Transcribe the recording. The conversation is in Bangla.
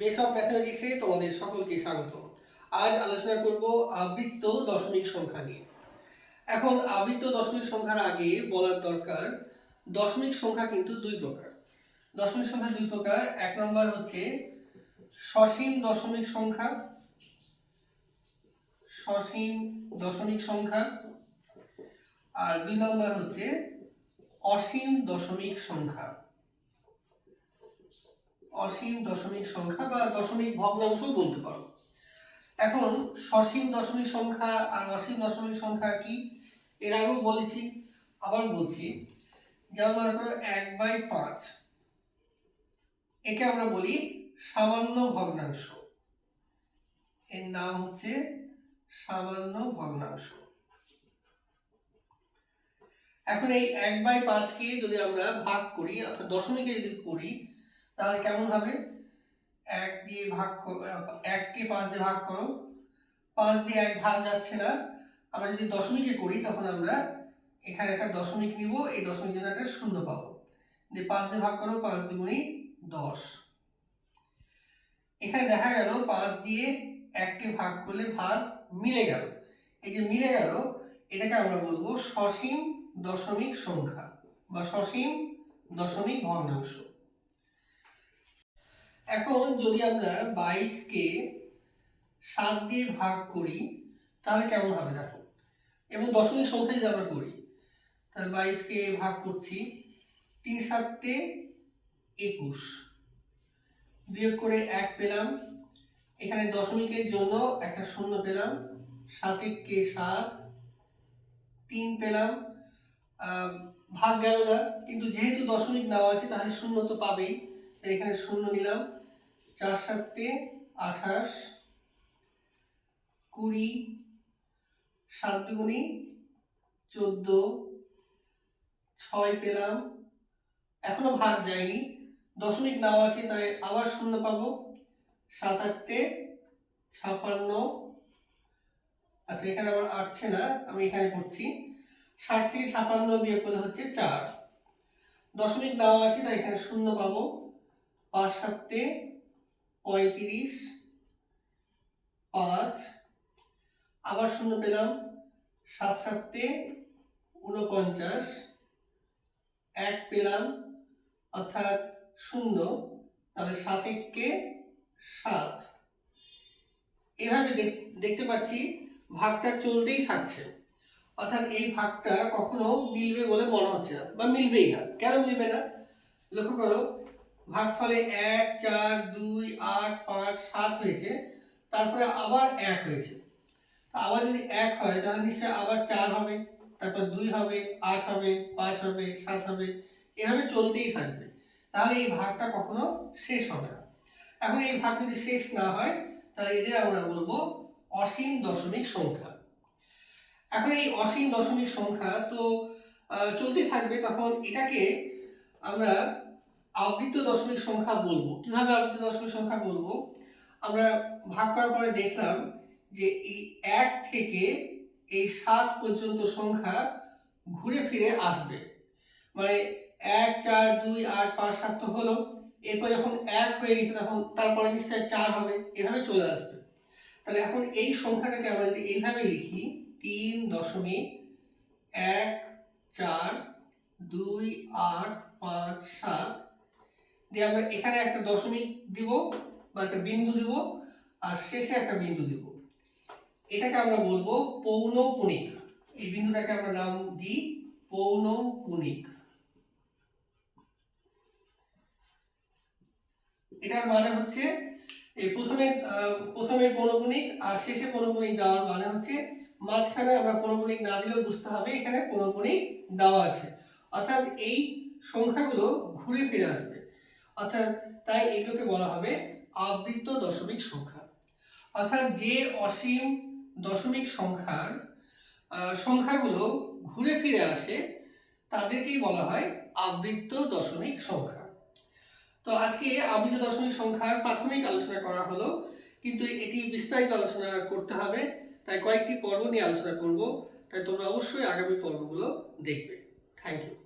বেস অফ ম্যাথমেটিক্সে তোমাদের সকলকে স্বাগত। আজ আলোচনা করব আবৃত্ত দশমিক সংখ্যা নিয়ে। এখন আবৃত্ত দশমিক সংখ্যার আগে বলার দরকার, দশমিক সংখ্যা কিন্তু দুই প্রকার। দশমিক সংখ্যা দুই প্রকার, এক নম্বর হচ্ছে সসীম দশমিক সংখ্যা। সসীম দশমিক সংখ্যা। আর দুই নম্বর হচ্ছে অসীম দশমিক সংখ্যা। অসীম দশমিক সংখ্যা বা দশমিক ভগ্নাংশ বলতে পারো। এখন সসীম দশমিক সংখ্যা আর অসীম দশমিক সংখ্যা কি? এর আগেও বলেছি, আবার বলছি। যেমন মনে করো এক বাই পাঁচ, একে আমরা বলি সামান্য ভগ্নাংশ। এর নাম হচ্ছে সামান্য ভগ্নাংশ। এখন এই এক বাই পাঁচকে যদি আমরা ভাগ করি, অর্থাৎ দশমিকে যদি করি তাহলে কেমন হবে? এক দিয়ে ভাগ এককে পাঁচ দিয়ে ভাগ করো। পাঁচ দিয়ে এক ভাগ যাচ্ছে না। আমরা যদি দশমিকে করি, তখন আমরা এখানে একটা দশমিক নিব, এই দশমিক জন্য একটা শূন্য পাবো। দিয়ে পাঁচ দিয়ে ভাগ করো, পাঁচ দ্বিগুণি দশ। এখানে দেখা গেল পাঁচ দিয়ে এককে ভাগ করলে ভাগ মিলে গেল। এই যে মিলে গেল, এটাকে আমরা বলব সসীম দশমিক সংখ্যা বা সসীম দশমিক ভগ্নাংশ। এখন যদি আমরা বাইশকে সাত দিয়ে ভাগ করি, তাহলে কেমন হবে দেখো? এবং দশমিক সংখ্যা যদি আমরা করি, তাহলে বাইশকে ভাগ করছি, তিন সাতে একুশ। বিয়োগ করে এক পেলাম। এখানে দশমিকের জন্য একটা শূন্য পেলাম। সাত কে সাত, তিন পেলাম। ভাগ গেল না, কিন্তু যেহেতু দশমিক নেওয়া আছে, তাহলে শূন্য তো পাবেই। এখানে শূন্য নিলাম। চার সাতে আঠাশ, কুড়ি, সাত দুগুণি চোদ্দ, ছয় পেলাম। এখনও ভাগ যায়নি। দশমিক নেওয়া আছে, তাই আবার শূন্য পাবো। সাত আটটে ছাপান্ন। আচ্ছা এখানে আমার আটছে না, আমি এখানে করছি। ষাট থেকে ছাপান্ন বিয়োগ করলে হচ্ছে চার। দশমিক নেওয়া আছে, তাই এখানে শূন্য পাবো। পাঁচ সাতে পঁয়ত্রিশ, পাঁচ, আবার শূন্য পেলাম, সাত সাতে উনপঞ্চাশ এক পেলাম, অর্থাৎ শূন্য, তাহলে সাত এককে সাত। এভাবে দেখ- দেখতে পাচ্ছি ভাগটা চলতেই থাকছে। অর্থাৎ এই ভাগটা কখনো মিলবে বলে মনে হচ্ছে না, বা মিলবেই না। কেন মিলবে না? লক্ষ্য করো ভাগ ফলে এক, চার, দুই, আট, পাঁচ, সাত হয়েছে। তারপরে আবার এক হয়েছে। আবার যদি এক হয়, তাহলে নিশ্চয়ই আবার চার হবে, তারপর দুই হবে, আট হবে, পাঁচ হবে, সাত হবে, এভাবে চলতেই থাকবে। তাহলে এই ভাগটা কখনো শেষ হবে না। এখন এই ভাগ যদি শেষ না হয়, তাহলে এদের আমরা বলব অসীম দশমিক সংখ্যা। এখন এই অসীম দশমিক সংখ্যা তো চলতে থাকবে, তখন এটাকে আমরা আবৃত্ত দশমিক সংখ্যা বলব। কীভাবে আবৃত্ত দশমিক সংখ্যা বলব? আমরা ভাগ করার পরে দেখলাম যে এই এক থেকে এই সাত পর্যন্ত সংখ্যা ঘুরে ফিরে আসবে। মানে এক, চার, দুই, আট, পাঁচ, সাত তো হলো। এরপর যখন এক হয়ে গেছে তখন তারপরে নিশ্চয় চার হবে। এভাবে চলে আসবে। তাহলে এখন এই সংখ্যাটাকে আমরা যদি এইভাবে লিখি, তিন দশমিক এক, চার, দুই, আট, পাঁচ, সাত দিয়ে আমরা এখানে একটা দশমিক দিব বা একটা বিন্দু দিব, আর শেষে একটা বিন্দু দিব। এটাকে আমরা বলব পৌনপুণিক এই বিন্দুটাকে আমরা নাম দিই পৌনপুণিক এটার মানে হচ্ছে, এই প্রথমে প্রথমে পৌনপুণিক আর শেষে পৌনপুণিক দেওয়ার মানে হচ্ছে, মাঝখানে আমরা পৌনপুণিক না দিলেও বুঝতে হবে, এখানে পৌনপুণিক দেওয়া আছে। অর্থাৎ এই সংখ্যাগুলো ঘুরে ফিরে আসবে। অর্থাৎ তাই এগুলোকে বলা হবে আবৃত্ত দশমিক সংখ্যা। অর্থাৎ যে অসীম দশমিক সংখ্যার সংখ্যাগুলো ঘুরে ফিরে আসে, তাদেরকেই বলা হয় আবৃত্ত দশমিক সংখ্যা। তো আজকে আবৃত দশমিক সংখ্যার প্রাথমিক আলোচনা করা হলো, কিন্তু এটি বিস্তারিত আলোচনা করতে হবে, তাই কয়েকটি পর্ব নিয়ে আলোচনা করব, তাই তোমরা অবশ্যই আগামী পর্বগুলো দেখবে। Thank you